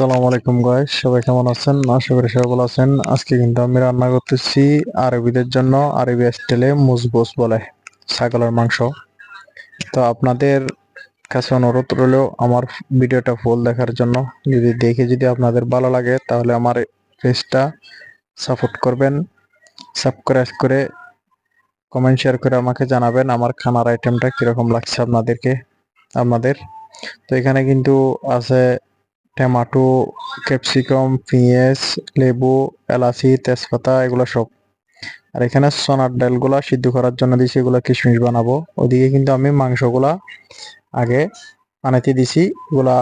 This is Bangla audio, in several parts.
আসসালামু আলাইকুম গাইস সবাই কেমন আছেন? আশা করি সবাই ভালো আছেন। আজকে কিন্তু আমি রান্না করতেছি আরবিদের জন্য আরবি স্টাইলে মুজবোস বলে, ছাগলের মাংস। তো আপনাদের কাছে অনুরোধ রইলেও আমার ভিডিওটা ফুল দেখার জন্য। যদি দেখে যদি আপনাদের ভালো লাগে, তাহলে আমার পেজটা সাপোর্ট করবেন। সাবস্ক্রাইব করে কমেন্ট শেয়ার করে আমাকে জানাবেন আমার খানার আইটেমটা কীরকম লাগছে আপনাদেরকে, আপনাদের। তো এখানে কিন্তু আছে টমেটো, ক্যাপসিকাম, পেঁয়াজ, লেবু, এলাচি, তেজপাতা, এগুলো সব। আর এখানে সোনার ডালগুলা সিদ্ধ করার জন্য দিছি, এগুলো কিশমিশ বানাবো। ওদিকে কিন্তু আমি মাংসগুলা আগে পানিতে দিছি, এগুলা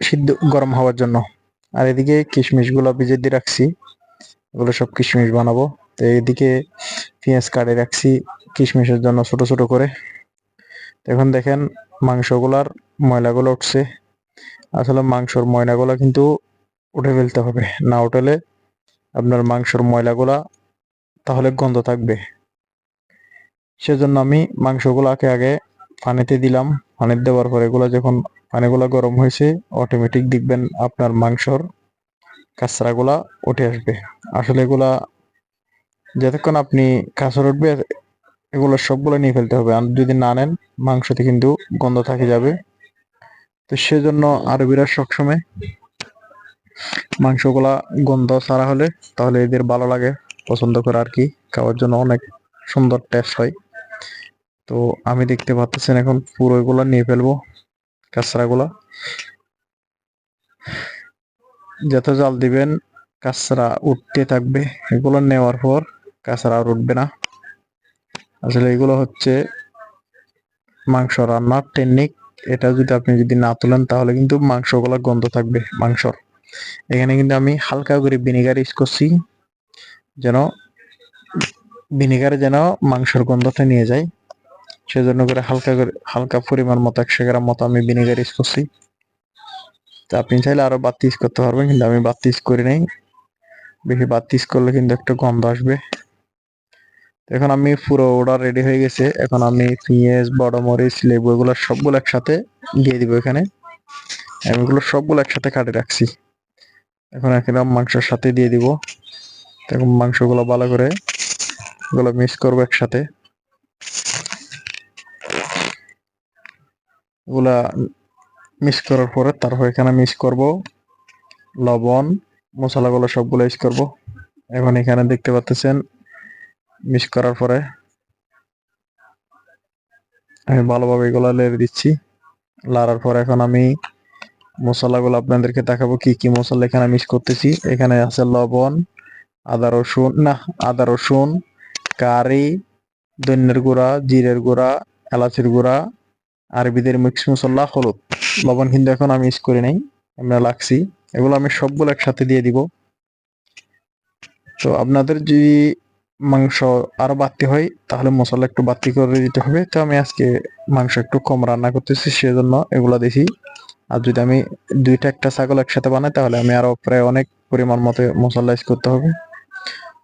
সিদ্ধ গরম হওয়ার জন্য। আর এদিকে কিশমিশগুলো ভিজে দিয়ে রাখছি, এগুলো সব কিশমিশ বানাবো। তো এদিকে পেঁয়াজ কাটে রাখছি কিশমিশের জন্য ছোট ছোট করে। এখন দেখেন মাংসগুলার ময়লাগুলো উঠছে। আসলে মাংসর ময়লাগুলো কিন্তু উঠে ফেলতে হবে। না উঠলে আপনার মাংসর ময়লাগুলা তাহলে গন্ধ থাকবে। সেজন্য আমি মাংসগুলাকে আগে পানিতে দিলাম। পানি দেওয়ার পর এগুলো যখন পানিগুলো গরম হয়েছে অটোমেটিক দেখবেন আপনার মাংসর কাঁচরাগুলা উঠে আসবে। আসলে এগুলা যতক্ষণ আপনি কাঁচর উঠবে, এগুলো সবগুলো নিয়ে ফেলতে হবে। আর যদি না নেন, মাংসতে কিন্তু গন্ধ থাকে যাবে। তো সেজন্য আরবিরা সবসময় মাংসগুলা গন্ধ ছাড়া হলে তাহলে এদের ভালো লাগে। পছন্দ করে আর কি, খাওয়ার জন্য অনেক সুন্দর টেস্ট হয়। তো আমি দেখতে পাচ্ছেন এখন পুরো এগুলা নিয়ে ফেলব, কাঁচরাগুলা। যত জাল দিবেন, কাঁচরা উঠতে থাকবে। এগুলো নেওয়ার পর কাঁচরা আর উঠবে না। আসলে এগুলো হচ্ছে মাংস রান্নার টেকনিক এটা যদি আপনি যদি না তোলেন, তাহলে কিন্তু মাংসগুলো গন্ধ থাকবে, মাংসর। এখানে কিন্তু আমি হালকা করে ভিনেগার ইউজ করছি, যেন ভিনেগার যেন মাংসর গন্ধটা নিয়ে যায়। সেজন্য করে হালকা করে, হালকা পরিমাণ মতো, একশো গ্রাম মতো আমি ভিনেগার ইউজ করছি। তা আপনি চাইলে আরও বাতি ইউজ করতে পারবেন, কিন্তু আমি বাতি ইউজ করি নাই। বেশি বাতি ইউজ করলে কিন্তু একটা গন্ধ আসবে। এখন আমি পুরো ওটা রেডি হয়ে গেছে। এখন আমি পেঁয়াজ বড় মরিচ লেবু, এগুলো সবগুলো একসাথে দিয়ে দিব এখানে। আমি এগুলো সবগুলো একসাথে কাটে রাখছি। এখন একদম মাংসের সাথে দিয়ে দিব। এখন মাংসগুলো ভালো করে এগুলো মিক্স করব একসাথে। এগুলা মিক্স করার পরে তারপর এখানে মিক্স করব লবণ, মশলাগুলো সবগুলো ইউজ করব। এখন এখানে দেখতে পাচ্ছেন মিক্স করার পরে আমি ভালোভাবে এগুলো লেড়ে দিচ্ছি। লাড়ার পর এখন আমি মশলাগুলো আপনাদেরকে দেখাবো কি কি মশলা এখানে মিক্স করতেছি। এখানে আছে লবণ, আদা রসুন, না, আদা রসুন, কারি ধন্যের গুঁড়া, জিরের গুঁড়া, এলাচির গুঁড়া, আরবিদের মিক্স মশলা, হলুদ। লবণ কিন্তু এখন আমি ইউজ করি নাই, আমরা লাগছি। এগুলো আমি সবগুলো একসাথে দিয়ে দিব। তো আপনাদের যদি মাংস আরও বাড়তি হয়, তাহলে মশলা একটু বাড়তি করে দিতে হবে। তো আমি আজকে মাংস একটু কম রান্না করতেছি, সেজন্য এগুলো দেখি আর যদি আমি দুইটা একটা ছাগল একসাথে বানাই, তাহলে আমি আরও প্রায় অনেক পরিমাণ মতো মশলা ইউজ করতে হবে।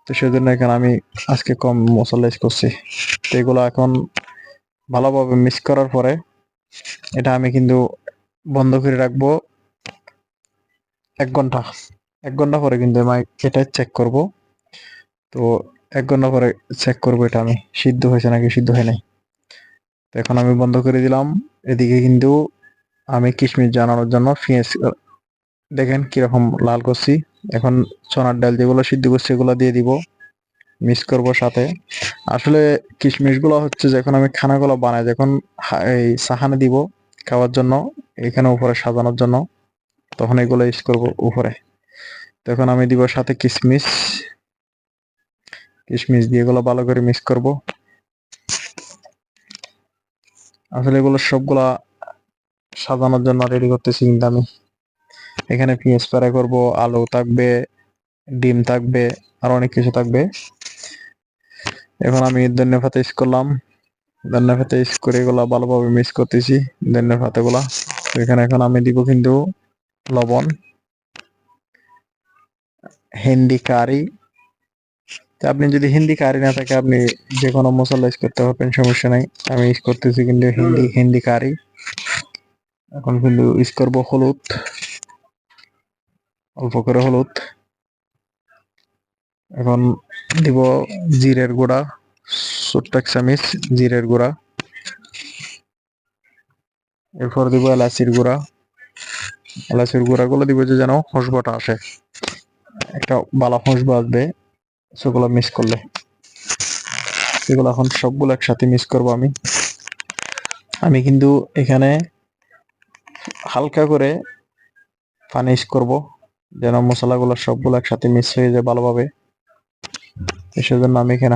তো সেজন্য এখানে আমি আজকে কম মশলা ইউজ করছি। তো এগুলো এখন ভালোভাবে মিক্স করার পরে এটা আমি কিন্তু বন্ধ করে রাখব এক ঘণ্টা। এক ঘণ্টা পরে কিন্তু আমি এটা চেক করব। তো এক ঘণ্টা পরে চেক করব এটা আমি। সিদ্ধ হয়েছে নাকি? সিদ্ধ হয় নাই। তো এখন আমি বন্ধ করে দিলাম। এদিকে কিন্তু আমি কিশমিশ জানানোর জন্য পেঁয়াজ দেখেন কীরকম লাল করছি। এখন সোনার ডাল যেগুলো সিদ্ধ করছি, এগুলো দিয়ে দিব। মিক্স করব সাথে। আসলে কিশমিশগুলো হচ্ছে যখন আমি খানাগুলো বানাই, যখন এই সাহানে দিব খাওয়ার জন্য, এখানে উপরে সাজানোর জন্য, তখন এগুলো ইউজ করব উপরে। তখন আমি দিব সাথে কিশমিশ। কিশমিশ দিয়ে এগুলো ভালো করে মিক্স করব। আসলে এগুলো সবগুলা সাজানোর জন্য রেডি করতেছি কিন্তু আমি। এখানে পেঁয়াজ ফ্রাই করব, আলু থাকবে, ডিম থাকবে, আর অনেক কিছু থাকবে। এখন আমি ধনিয়া পাতা ইউজ করলাম। ধনিয়া পাতা ইউজ করে এগুলো ভালোভাবে মিক্স করতেছি ধনিয়া পাতাগুলা। তো এখানে এখন আমি দিব কিন্তু লবণ হিন্দি কারি আপনি যদি হিন্দি কারি না থাকে, আপনি যে কোনো মশলা ইউজ করতে পারবেন, সমস্যা নাই। আমি ইউজ করতেছি কিন্তু হিন্দি হিন্দি কারি। এখন কিন্তু ইউজ করব হলুদ, অল্প করে হলুদ। এখন দিব জিরের গুঁড়া, ছোট্ট এক চামিচ জিরের গুঁড়া। এরপর দিব এলাচির গুঁড়া। এলাচির গুঁড়াগুলো দিব যে যেন খুশবাটা আসে। একটা বালা খুশবু আসবে। সেগুলো মিস করলে। সেগুলো এখন সবগুলো একসাথে মিস করব আমি। আমি কিন্তু এখানে হালকা করে ফানিশ করব, যেন মশলাগুলো সবগুলো একসাথে মিস হয়ে যায় ভালোভাবে। সেজন্য আমি এখানে